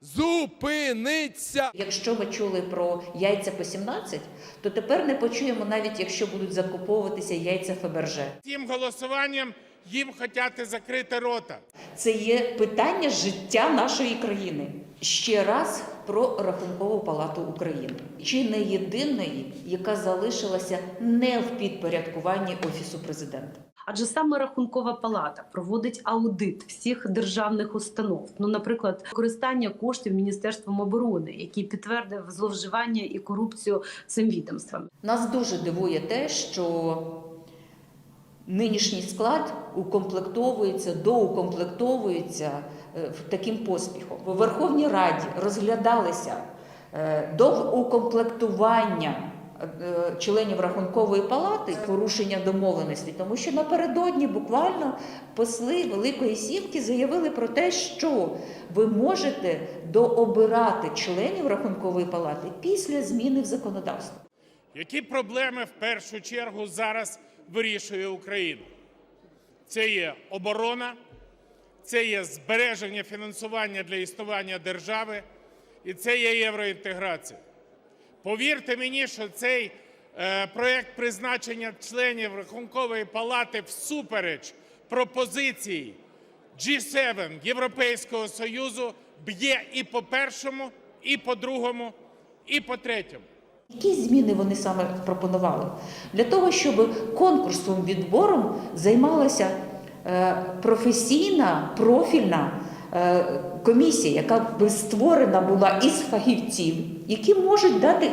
зупиниться. Якщо ви чули про яйця по 17, то тепер не почуємо навіть якщо будуть закуповуватися яйця Фаберже. Тим голосуванням їм хотіти закрити рота. Це є питання життя нашої країни. Ще раз про Рахункову палату України, чи не єдиної, яка залишилася не в підпорядкуванні офісу президента. Адже саме рахункова палата проводить аудит всіх державних установ. Ну, наприклад, використання коштів міністерством оборони, який підтвердив зловживання і корупцію цим відомством. Нас дуже дивує те, що нинішній склад укомплектовується, доукомплектовується е, таким поспіхом. У Верховній Раді розглядалися е, доукомплектування членів рахункової палати порушення домовленості, тому що напередодні буквально посли Великої Сімки заявили про те, що ви можете дообирати членів рахункової палати після зміни в законодавстві. Які проблеми в першу чергу зараз вирішує Україна? Це є оборона, це є збереження фінансування для існування держави, і це є євроінтеграція. Повірте мені, що цей е, проект призначення членів Рахункової палати всупереч пропозиції G7 Європейського Союзу б'є і по першому, і по другому, і по третьому. Які зміни вони саме пропонували? Для того, щоб конкурсом відбором займалася е, професійна профільна комісія, яка би створена була із фахівців, які можуть дати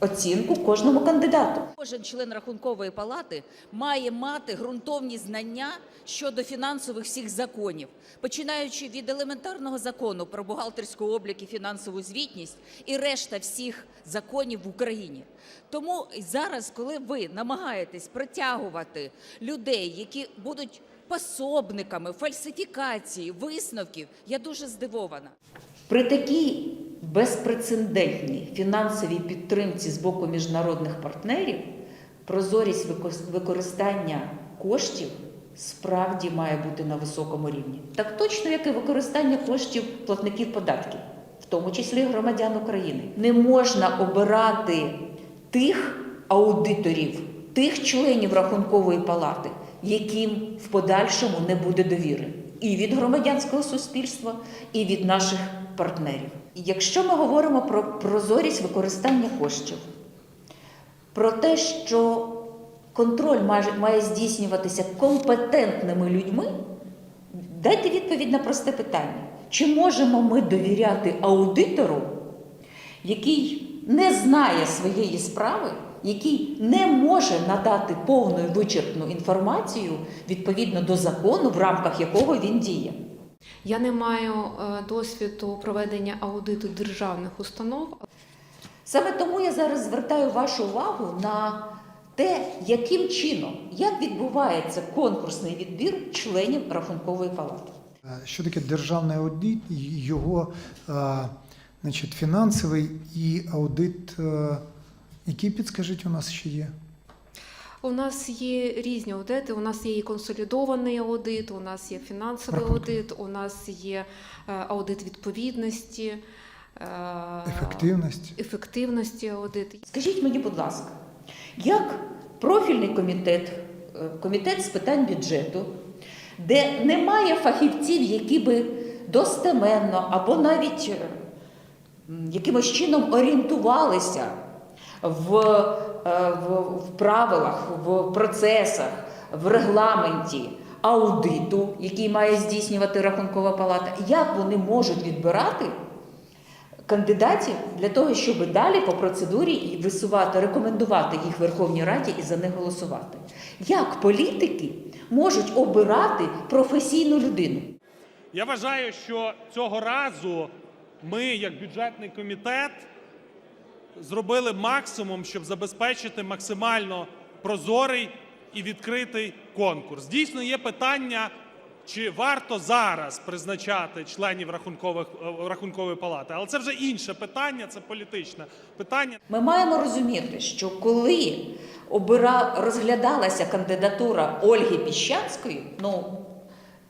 оцінку кожному кандидату. Кожен член рахункової палати має мати ґрунтовні знання щодо фінансових всіх законів, починаючи від елементарного закону про бухгалтерську облік і фінансову звітність і решта всіх законів в Україні. Тому зараз, коли ви намагаєтесь притягувати людей, які будуть пособниками фальсифікації висновків, я дуже здивована. При такій безпрецедентній фінансовій підтримці з боку міжнародних партнерів прозорість використання коштів справді має бути на високому рівні. Так точно, як і використання коштів платників податків, в тому числі громадян України. Не можна обирати тих аудиторів, тих членів рахункової палати, яким в подальшому не буде довіри і від громадянського суспільства, і від наших партнерів. Якщо ми говоримо про прозорість використання коштів, про те, що контроль має, здійснюватися компетентними людьми, дайте відповідь на просте питання: чи можемо ми довіряти аудитору, який не знає своєї справи, який не може надати повну і вичерпну інформацію відповідно до закону, в рамках якого він діє? Я не маю е, досвіду проведення аудиту державних установ, Саме тому я зараз звертаю вашу увагу на те, яким чином, як відбувається конкурсний відбір членів рахункової палати. Е, Що таке державний аудит? Його е, значить, фінансовий і аудит, який підскажіть, у нас ще є? У нас є різні аудити. У нас є і консолідований аудит, у нас є фінансовий Рахунки. аудит, у нас є е, аудит відповідності, е, Ефективність? ефективності аудит. Скажіть мені, будь ласка, як профільний комітет, е, комітет з питань бюджету, де немає фахівців, які би достеменно або навіть якимось чином орієнтувалися в, е, в, в правилах, в процесах, в регламенті аудиту, який має здійснювати рахункова палата, як вони можуть відбирати кандидатів для того, щоб далі по процедурі і висувати, рекомендувати їх Верховній Раді і за них голосувати. Як політики можуть обирати професійну людину? Я вважаю, що цього разу ми, як бюджетний комітет, зробили максимум, щоб забезпечити максимально прозорий і відкритий конкурс. Дійсно, є питання, чи варто зараз призначати членів рахункових, е, рахункової палати, але це вже інше питання, це політичне питання. Ми маємо розуміти, що коли обира... розглядалася кандидатура Ольги Піщанської, ну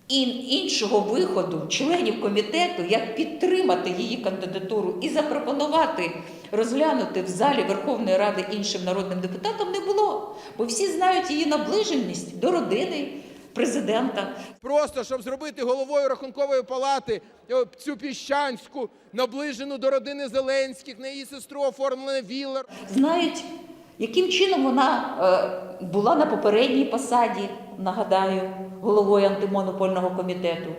ін- іншого виходу членів комітету, як підтримати її кандидатуру і запропонувати розглянути в залі Верховної Ради іншим народним депутатам, не було. Бо всі знають її наближеність до родини президента. Просто щоб зробити головою рахункової палати е, цю піщанську, наближену до родини Зеленських, на її сестру оформлене віллер. знають, яким чином вона е, була на попередній посаді, нагадаю, головою антимонопольного комітету.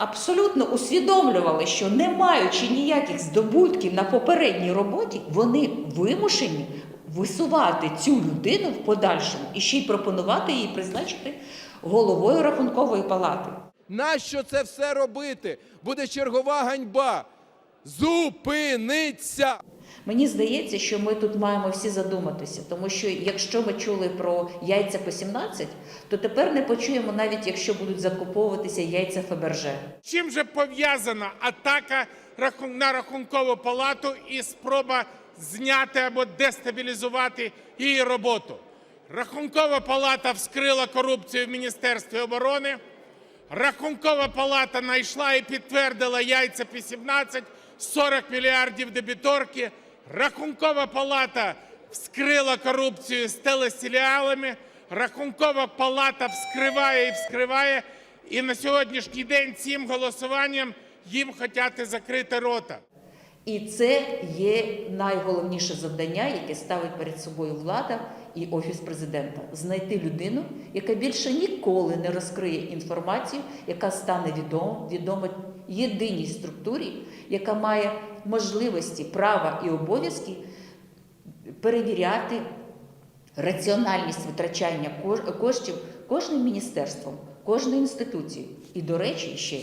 Абсолютно усвідомлювали, що не маючи ніяких здобутків на попередній роботі, вони вимушені висувати цю людину в подальшому і ще й пропонувати її призначити головою рахункової палати. Нащо це все робити? Буде чергова ганьба. Зупиниться! Мені здається, що ми тут маємо всі задуматися, тому що якщо ми чули про яйця по 17, то тепер не почуємо навіть, якщо будуть закуповуватися яйця Фаберже. Чим же пов'язана атака на рахункову палату і спроба зняти або дестабілізувати її роботу? Рахункова палата вскрила корупцію в Міністерстві оборони. Рахункова палата знайшла і підтвердила яйця по 17, 40 мільярдів дебіторки. Рахункова палата вскрила корупцію з телесеріалами. Рахункова палата вскриває і вскриває. І на сьогоднішній день цим голосуванням їм хочуть закрити рота. І це є найголовніше завдання, яке ставить перед собою влада і офіс президента знайти людину, яка більше ніколи не розкриє інформацію, яка стане відомо, відома єдиній структурі, яка має можливості, права і обов'язки перевіряти раціональність витрачання коштів кожним міністерством, кожною інституцією. І, до речі, ще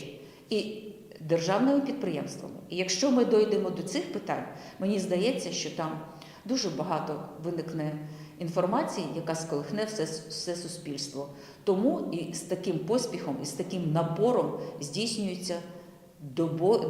і державними підприємствами. І якщо ми дойдемо до цих питань, мені здається, що там дуже багато виникне інформації, яка сколихне все, все суспільство. Тому і з таким поспіхом, і з таким напором здійснюється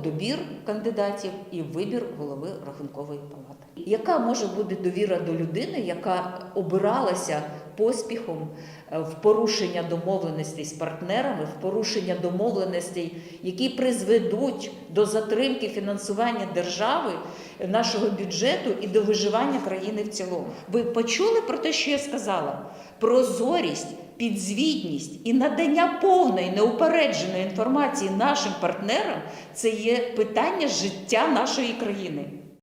добір кандидатів і вибір голови рахункової палати. Яка може бути довіра до людини, яка обиралася поспіхом е, в порушення домовленостей з партнерами, в порушення домовленостей, які призведуть до затримки фінансування держави, е, нашого бюджету і до виживання країни в цілому? Ви почули про те, що я сказала? Прозорість підзвітність і надання повної неупередженої інформації нашим партнерам це є питання життя нашої країни.